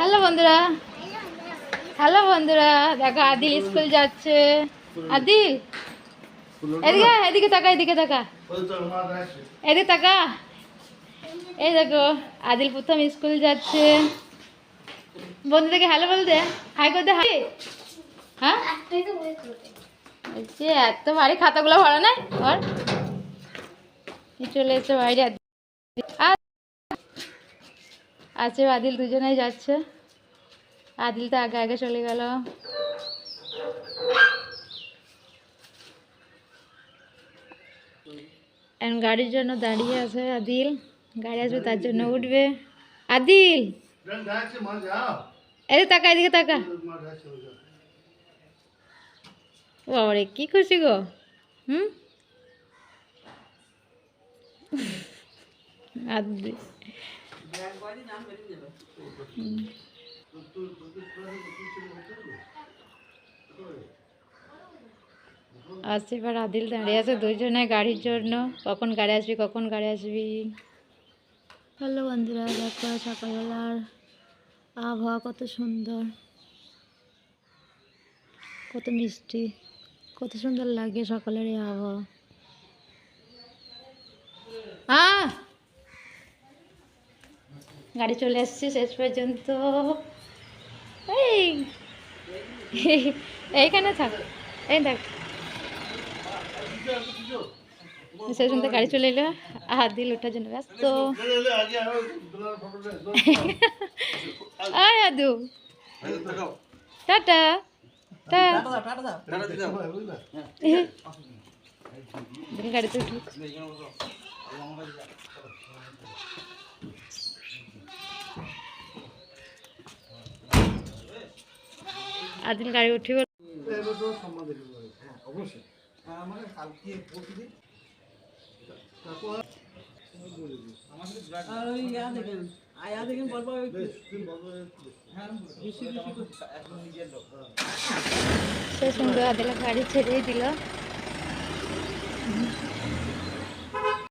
Hello বন্ধুরা। Hello বন্ধুরা, দেখো আদিল স্কুল যাচ্ছে। আদিল এদিকে এদিকে তাকা এদিকে তাকা। এদিকে তাকা। এই দেখো, আদিল প্রথম স্কুল যাচ্ছে। বন্ধুদেরকে হ্যালো বলতে হাই করতে হাই। হ্যাঁ? এত ভারী খাতাগুলো ভরা নাই? ওর চলে এসে বাইরে আদিল। আ- আছে, আদিল দুজনেই যাচ্ছে। আদিল তো আগে আগে চলে গেল। গাড়ির জন্য দাঁড়িয়ে আছে আদিল। গাড়ি আসবে, তার জন্য উঠবে। আদিল! এদিকে তাকা এদিকে তাকা। বাবারে, কি খুশি গো? হুম? আদিল। আসছে এবার আদিল দাঁড়িয়ে আছে দুজনে গাড়ির জন্য। কখন গাড়ি আসবি কখন গাড়ি আসবি? হ্যালো বন্ধুরা দেখো সকালবেলার আবহাওয়া কত সুন্দর। কত মিষ্টি কত সুন্দর লাগে সকালের এই আবহাওয়া। আহ! গাড়ি চলে এসছে শেষ পর্যন্ত। এই, এইখানে থাক, এই দেখ। শেষ পর্যন্ত গাড়ি চলে এলো, হাত দিল ওঠার জন্য ব্যস্ত। আয় আদু। টাটা গাড়িতে উঠি আদিল গাড়ি উঠি শেষ পর্যন্ত আদিলা গাড়ি ছেড়েই দিল।